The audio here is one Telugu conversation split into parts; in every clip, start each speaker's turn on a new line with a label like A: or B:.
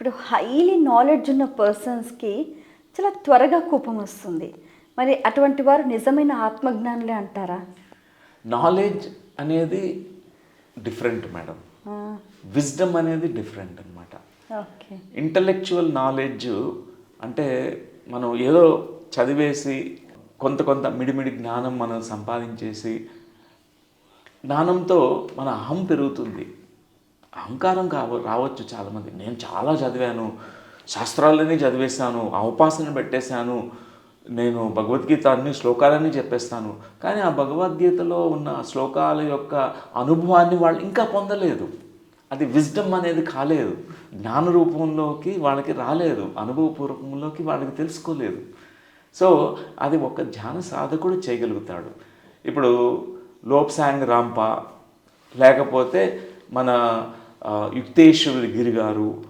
A: ఇప్పుడు హైలీ నాలెడ్జ్ ఉన్న పర్సన్స్కి చాలా త్వరగా కోపం వస్తుంది. మరి అటువంటి వారు నిజమైన ఆత్మజ్ఞానులే అంటారా?
B: నాలెడ్జ్ అనేది డిఫరెంట్ మేడం విజ్డమ్ అనేది డిఫరెంట్ అనమాట
A: ఓకే.
B: ఇంటలెక్చువల్ నాలెడ్జ్ అంటే మనం ఏదో చదివేసి కొంత కొంత మిడిమిడి జ్ఞానం మనం సంపాదించేసి జ్ఞానంతో మన అహం పెరుగుతుంది. అహంకారం కావ రావచ్చు చాలామంది. నేను చాలా చదివాను. శాస్త్రాలన్నీ చదివేశాను. ఆ ఉపాసన పెట్టేశాను. నేను భగవద్గీత అన్ని శ్లోకాలన్నీ చెప్పేస్తాను. కానీ ఆ భగవద్గీతలో ఉన్న శ్లోకాల యొక్క అనుభవాన్ని వాళ్ళు ఇంకా పొందలేదు. అది విజ్డమ్ అనేది కాలేదు. జ్ఞాన రూపంలోకి వాళ్ళకి రాలేదు. అనుభవపూర్వకంలోకి వాళ్ళకి తెలుసుకోలేదు. సో అది ఒక ధ్యాన సాధకుడు చేయగలుగుతాడు. ఇప్పుడు లోప్సాంగ్ రాంప లేకపోతే మన యుక్తేశ్వరుడి గిరి గారు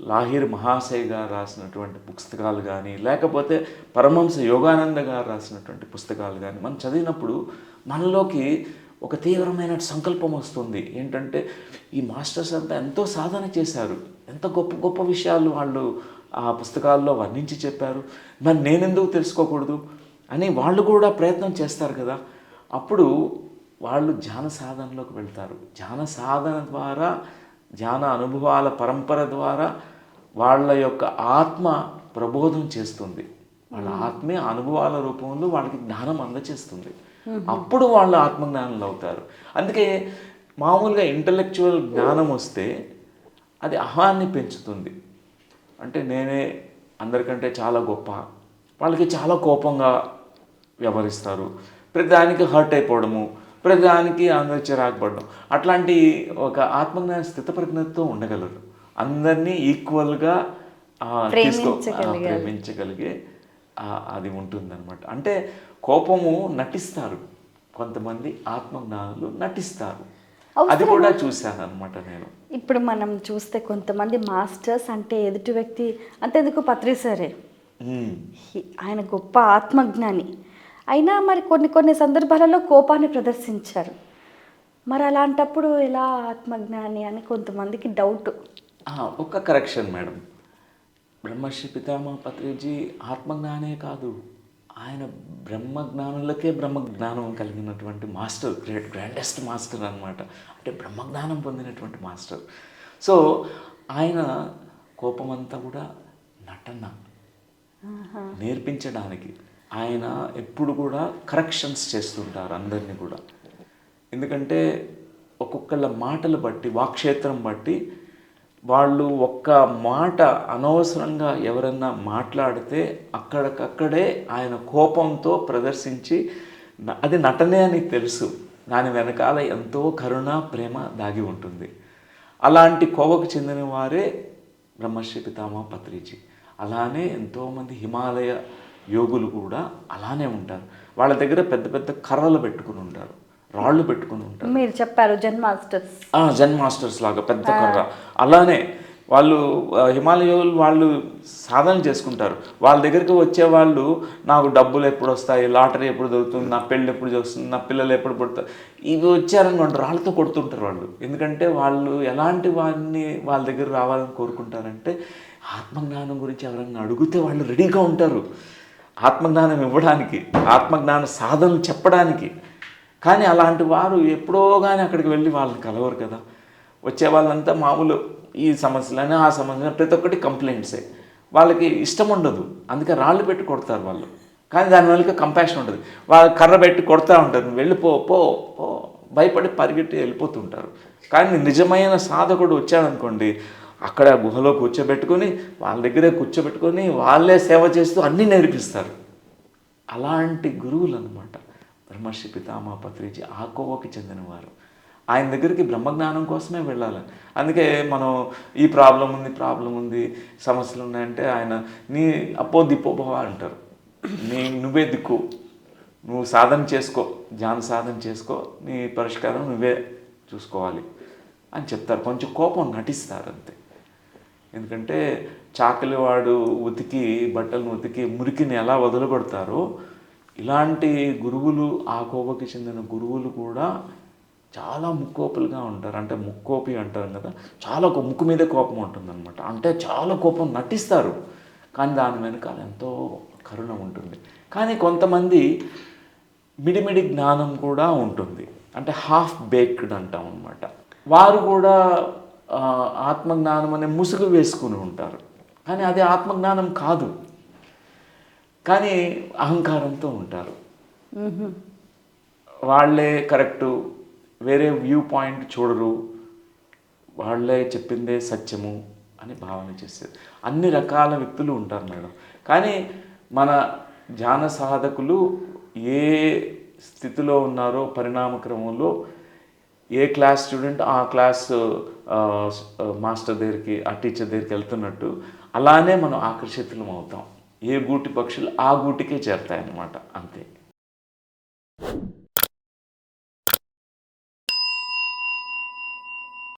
B: లాహిర్ మహాశయ్ గారు రాసినటువంటి పుస్తకాలు కానీ లేకపోతే పరమహంస యోగానంద గారు రాసినటువంటి పుస్తకాలు కానీ మనం చదివినప్పుడు మనలోకి ఒక తీవ్రమైన సంకల్పం వస్తుంది. ఏంటంటే ఈ మాస్టర్స్ అంతా ఎంతో సాధన చేశారు. ఎంత గొప్ప గొప్ప విషయాలు వాళ్ళు ఆ పుస్తకాల్లో వర్ణించి చెప్పారు. మరి నేనెందుకు తెలుసుకోకూడదు అని వాళ్ళు కూడా ప్రయత్నం చేస్తారు కదా. అప్పుడు వాళ్ళు ధ్యాన సాధనలోకి వెళ్తారు. ధ్యాన సాధన ద్వారా ధ్యాన అనుభవాల పరంపర ద్వారా వాళ్ళ యొక్క ఆత్మ ప్రబోధం చేస్తుంది. వాళ్ళ ఆత్మే అనుభవాల రూపంలో వాళ్ళకి జ్ఞానం అందచేస్తుంది. అప్పుడు వాళ్ళు ఆత్మజ్ఞానులు అవుతారు. అందుకే మామూలుగా ఇంటలెక్చువల్ జ్ఞానం వస్తే అది అహాన్ని పెంచుతుంది. అంటే నేనే అందరికంటే చాలా గొప్ప. వాళ్ళకి చాలా కోపంగా వ్యవహరిస్తారు. ప్రతిదానికి హర్ట్ అయిపోవడము. ప్రతిదానికి అందరి చిరాకుపడడం అట్లాంటి ఒక ఆత్మజ్ఞాన స్థితప్రజ్ఞతో ఉండగలరు. అందరినీ ఈక్వల్గా తీసుకో ప్రేమించగలిగే అది ఉంటుందన్నమాట. అంటే కోపము నటిస్తారు. కొంతమంది ఆత్మజ్ఞానులు నటిస్తారు. అది కూడా చూశాను అనమాట నేను.
A: ఇప్పుడు మనం చూస్తే కొంతమంది మాస్టర్స్ అంటే ఎదుటి వ్యక్తి అంతేందుకు పత్రి సరే? ఆయన గొప్ప ఆత్మజ్ఞాని. అయినా మరి కొన్ని కొన్ని సందర్భాలలో కోపాన్ని ప్రదర్శించారు. మరి అలాంటప్పుడు ఎలా ఆత్మజ్ఞాని అని కొంతమందికి డౌట్
B: ఒక్క కరెక్షన్ మేడం బ్రహ్మర్షి పితామహ పత్రిజీ ఆత్మజ్ఞానే కాదు. ఆయన బ్రహ్మజ్ఞానులకే బ్రహ్మజ్ఞానం కలిగినటువంటి మాస్టర్ గ్రేట్ గ్రాండెస్ట్ మాస్టర్ అన్నమాట. అంటే బ్రహ్మజ్ఞానం పొందినటువంటి మాస్టర్. సో ఆయన కోపమంతా కూడా నటన. నేర్పించడానికి. ఆయన ఎప్పుడు కూడా కరెక్షన్స్ చేస్తుంటారు అందరినీ కూడా. ఎందుకంటే ఒక్కొక్కళ్ళ మాటలు బట్టి వాక్షేత్రం బట్టి వాళ్ళు ఒక్క మాట అనవసరంగా ఎవరన్నా మాట్లాడితే అక్కడికక్కడే ఆయన కోపంతో ప్రదర్శించి అది నటనే అని తెలుసు. దాని వెనకాల ఎంతో కరుణ ప్రేమ దాగి ఉంటుంది. అలాంటి కోవకు చెందిన వారే బ్రహ్మశ్రీ పితామహ పత్రిజీ. అలానే ఎంతోమంది హిమాలయ యోగులు కూడా అలానే ఉంటారు. వాళ్ళ దగ్గర పెద్ద పెద్ద కర్రలు పెట్టుకుని ఉంటారు. రాళ్ళు పెట్టుకుని ఉంటారు.
A: మీరు చెప్పారు జన్ మాస్టర్స్.
B: ఆ, జన్ మాస్టర్స్ లాగా పెద్ద కర్ర. అలానే వాళ్ళు హిమాలయోలు వాళ్ళు సాధన చేసుకుంటారు. వాళ్ళ దగ్గరికి వచ్చే వాళ్ళు నాకు డబ్బులు ఎప్పుడు వస్తాయి? లాటరీ ఎప్పుడు దొరుకుతుంది? నా పెళ్ళి ఎప్పుడు వస్తుంది నా పిల్లలు ఎప్పుడు పుడతారు? ఇవి వచ్చారనుకోండి రాళ్ళతో కొడుతుంటారు వాళ్ళు. ఎందుకంటే వాళ్ళు ఎలాంటి వారిని వాళ్ళ దగ్గర రావాలని కోరుకుంటారంటే ఆత్మజ్ఞానం గురించి ఎవరైనా అడిగితే వాళ్ళు రెడీగా ఉంటారు. ఆత్మజ్ఞానం ఇవ్వడానికి ఆత్మజ్ఞాన సాధనలు చెప్పడానికి. కానీ అలాంటి వారు ఎప్పుడో కానీ అక్కడికి వెళ్ళి వాళ్ళని కలవరు కదా. వచ్చే వాళ్ళంతా మామూలు ఈ సమస్యలని ఆ సమస్యలని ప్రతి ఒక్కటి కంప్లైంట్సే. వాళ్ళకి ఇష్టం ఉండదు. అందుకే రాళ్ళు పెట్టి కొడతారు వాళ్ళు. కానీ దాని వల్ల కంపాషన్ ఉంటుంది. వాళ్ళు కర్ర పెట్టి కొడతా ఉంటారు. వెళ్ళిపో పో పో. భయపడి పరిగెట్టి వెళ్ళిపోతుంటారు. కానీ నిజమైన సాధకుడు వచ్చాడనుకోండి అక్కడ గుహలో కూర్చోబెట్టుకొని వాళ్ళ దగ్గరే కూర్చోబెట్టుకొని వాళ్ళే సేవ చేస్తూ అన్నీ నేర్పిస్తారు. అలాంటి గురువులు అనమాట బ్రహ్మర్షి పితామా పత్రిజీ ఆ కోవకి చెందినవారు. ఆయన దగ్గరికి బ్రహ్మజ్ఞానం కోసమే వెళ్ళాలి. అందుకే మనం ఈ ప్రాబ్లం ఉంది ప్రాబ్లం ఉంది సమస్యలు ఉన్నాయంటే ఆయన నీ అప్పో దిప్పోభవ అంటారు. నీ నువ్వే దిక్కు. నువ్వు సాధన చేసుకో. ధ్యాన సాధన చేసుకో. నీ పరిష్కారం నువ్వే చూసుకోవాలి అని చెప్తారు. కొంచెం కోపం నటిస్తారు అంతే ఎందుకంటే చాకలి వాడు ఉతికి బట్టలను ఉతికి మురికిని ఎలా వదలగొడతారో ఇలాంటి గురువులు ఆ కోవకి చెందిన గురువులు కూడా చాలా ముక్కోపులుగా ఉంటారు. అంటే ముక్కోపి అంటారు కదా చాలా ముక్కు మీదే కోపం ఉంటుందన్నమాట. అంటే చాలా కోపం నటిస్తారు. కానీ దాని వెనకాల ఎంతో కరుణ ఉంటుంది. కానీ కొంతమంది మిడిమిడి జ్ఞానం కూడా ఉంటుంది. అంటే హాఫ్ బేక్డ్ అంటాం అనమాట వారు కూడా ఆత్మజ్ఞానం అనే ముసుగు వేసుకుని ఉంటారు. కానీ అది ఆత్మజ్ఞానం కాదు. కానీ అహంకారంతో ఉంటారు. వాళ్ళే కరెక్టు వేరే వ్యూ పాయింట్ చూడరు. వాళ్ళే చెప్పిందే సత్యము అని భావన చేసేది. అన్ని రకాల వ్యక్తులు ఉంటారు మేడం. కానీ మన ధ్యాన సాధకులు ఏ స్థితిలో ఉన్నారో పరిణామ క్రమంలో ఏ క్లాస్ స్టూడెంట్ ఆ క్లాస్ మాస్టర్ దగ్గరికి ఆ టీచర్ దగ్గరికి వెళ్తున్నట్టు అలానే మనం ఆకర్షితులం అవుతాం. ఏ గూటి పక్షులు ఆ గూటికే చేరతాయి అన్నమాట అంతే.